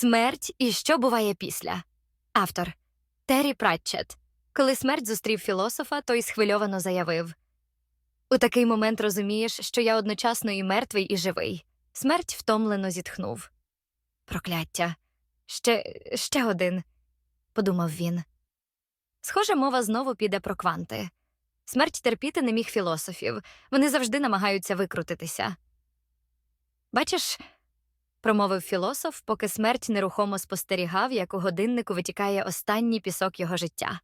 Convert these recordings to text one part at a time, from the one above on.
Смерть і що буває після. Автор Террі Пратчет. Коли смерть зустрів філософа, той схвильовано заявив У такий момент розумієш, що я одночасно і мертвий, і живий. Смерть втомлено зітхнув. Прокляття. Ще, ще один, подумав він. Схоже, мова знову піде про кванти. Смерть терпіти не міг філософів, вони завжди намагаються викрутитися. Бачиш, промовив філософ, поки смерть нерухомо спостерігав, як у годиннику витікає останній пісок його життя.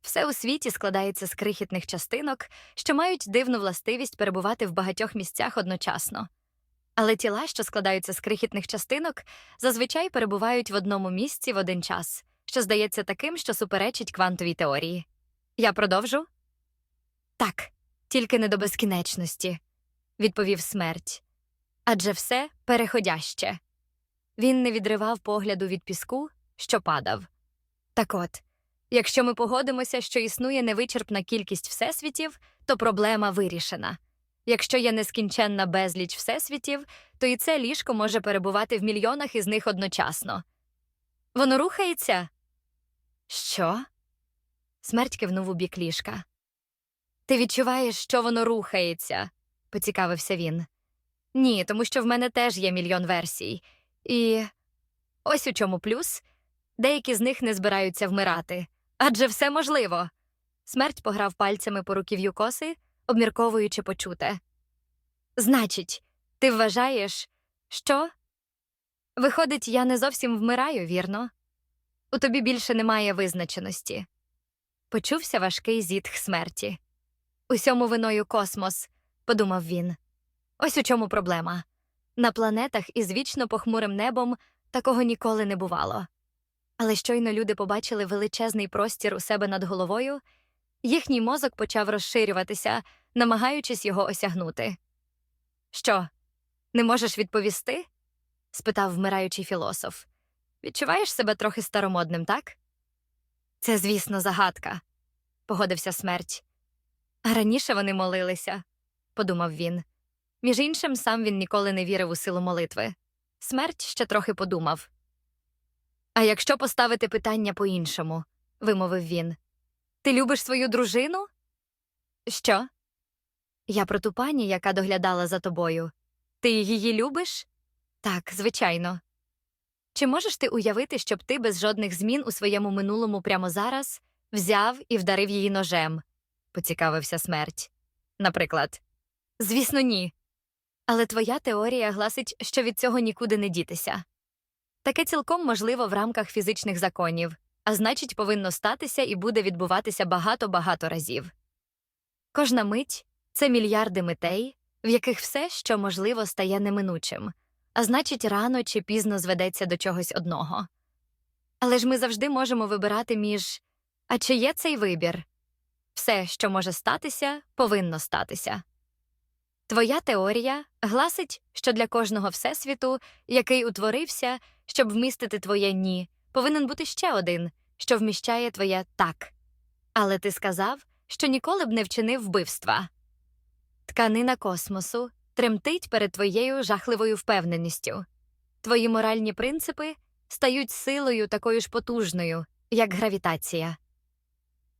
Все у світі складається з крихітних частинок, що мають дивну властивість перебувати в багатьох місцях одночасно. Але тіла, що складаються з крихітних частинок, зазвичай перебувають в одному місці в один час, що здається таким, що суперечить квантовій теорії. Я продовжу? Так, тільки не до безкінечності, відповів смерть. Адже все переходяще. Він не відривав погляду від піску, що падав. Так от, якщо ми погодимося, що існує невичерпна кількість всесвітів, то проблема вирішена. Якщо є нескінченна безліч всесвітів, то і це ліжко може перебувати в мільйонах із них одночасно. Воно рухається? Що? Смерть кивнув у бік ліжка. Ти відчуваєш, що воно рухається, поцікавився він. Ні, тому що в мене теж є мільйон версій. І ось у чому плюс деякі з них не збираються вмирати. Адже все можливо. Смерть пограв пальцями по руків'ю коси, обмірковуючи почуте. Значить, ти вважаєш, що? Виходить, я не зовсім вмираю, вірно? У тобі більше немає визначеності. Почувся важкий зітх смерті. Усьому виною космос, подумав він. Ось у чому проблема. На планетах із вічно похмурим небом такого ніколи не бувало. Але щойно люди побачили величезний простір у себе над головою, їхній мозок почав розширюватися, намагаючись його осягнути. Що, не можеш відповісти? спитав вмираючий філософ. Відчуваєш себе трохи старомодним, так? Це, звісно, загадка, погодився смерть. А раніше вони молилися, подумав він. Між іншим, сам він ніколи не вірив у силу молитви. Смерть ще трохи подумав. А якщо поставити питання по-іншому, вимовив він. Ти любиш свою дружину? Що? Я про ту пані, яка доглядала за тобою. Ти її любиш? Так, звичайно. Чи можеш ти уявити, щоб ти без жодних змін у своєму минулому прямо зараз взяв і вдарив її ножем? поцікавився смерть. Наприклад, звісно, ні. Але твоя теорія гласить, що від цього нікуди не дітися. Таке цілком можливо в рамках фізичних законів, а значить, повинно статися і буде відбуватися багато-багато разів. Кожна мить це мільярди митей, в яких все, що можливо, стає неминучим, а значить, рано чи пізно зведеться до чогось одного. Але ж ми завжди можемо вибирати між а чи є цей вибір? Все, що може статися, повинно статися. Твоя теорія гласить, що для кожного всесвіту, який утворився, щоб вмістити твоє ні, повинен бути ще один, що вміщає твоє так. Але ти сказав, що ніколи б не вчинив вбивства. Тканина космосу тремтить перед твоєю жахливою впевненістю. Твої моральні принципи стають силою такою ж потужною, як гравітація.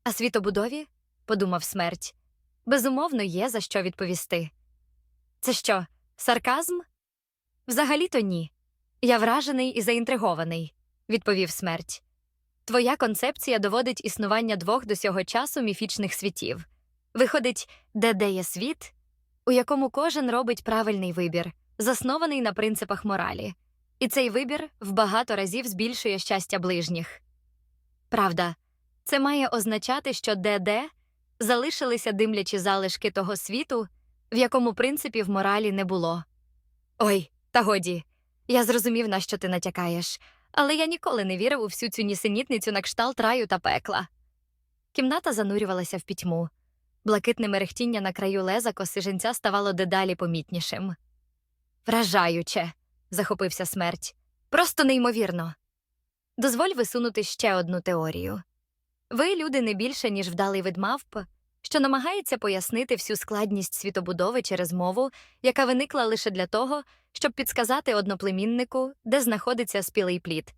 А світобудові, подумав смерть, безумовно є за що відповісти. Це що, сарказм? Взагалі-то ні. Я вражений і заінтригований, відповів смерть. Твоя концепція доводить існування двох до сього часу міфічних світів. Виходить, де де є світ, у якому кожен робить правильний вибір, заснований на принципах моралі, і цей вибір в багато разів збільшує щастя ближніх. Правда, це має означати, що де де залишилися димлячі залишки того світу, в якому принципів моралі не було. Ой, та годі, я зрозумів, на що ти натякаєш, але я ніколи не вірив у всю цю нісенітницю на кшталт раю та пекла. Кімната занурювалася в пітьму. Блакитне мерехтіння на краю леза коси женця ставало дедалі помітнішим. Вражаюче, захопився смерть. Просто неймовірно. Дозволь висунути ще одну теорію. Ви, люди, не більше, ніж вдалий вид мавп, що намагається пояснити всю складність світобудови через мову, яка виникла лише для того, щоб підсказати одноплеміннику, де знаходиться спілий плід.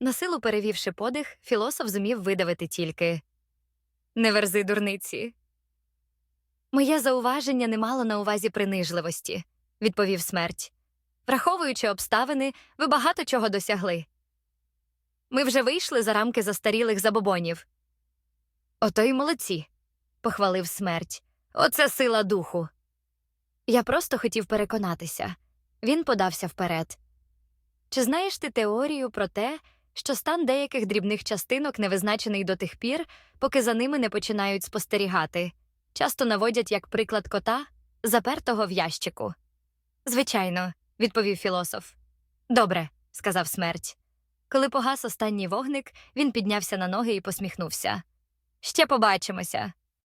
Насилу перевівши подих, філософ зумів видавити тільки Не верзи дурниці. Моє зауваження не мало на увазі принижливості, відповів смерть. Враховуючи обставини, ви багато чого досягли. Ми вже вийшли за рамки застарілих забобонів. Ото й молодці, похвалив смерть. Оце сила духу. Я просто хотів переконатися. Він подався вперед. Чи знаєш ти теорію про те, що стан деяких дрібних частинок не визначений до тих пір, поки за ними не починають спостерігати? Часто наводять як приклад кота, запертого в ящику. Звичайно, відповів філософ. Добре, сказав смерть. Коли погас останній вогник, він піднявся на ноги і посміхнувся. Ще побачимося.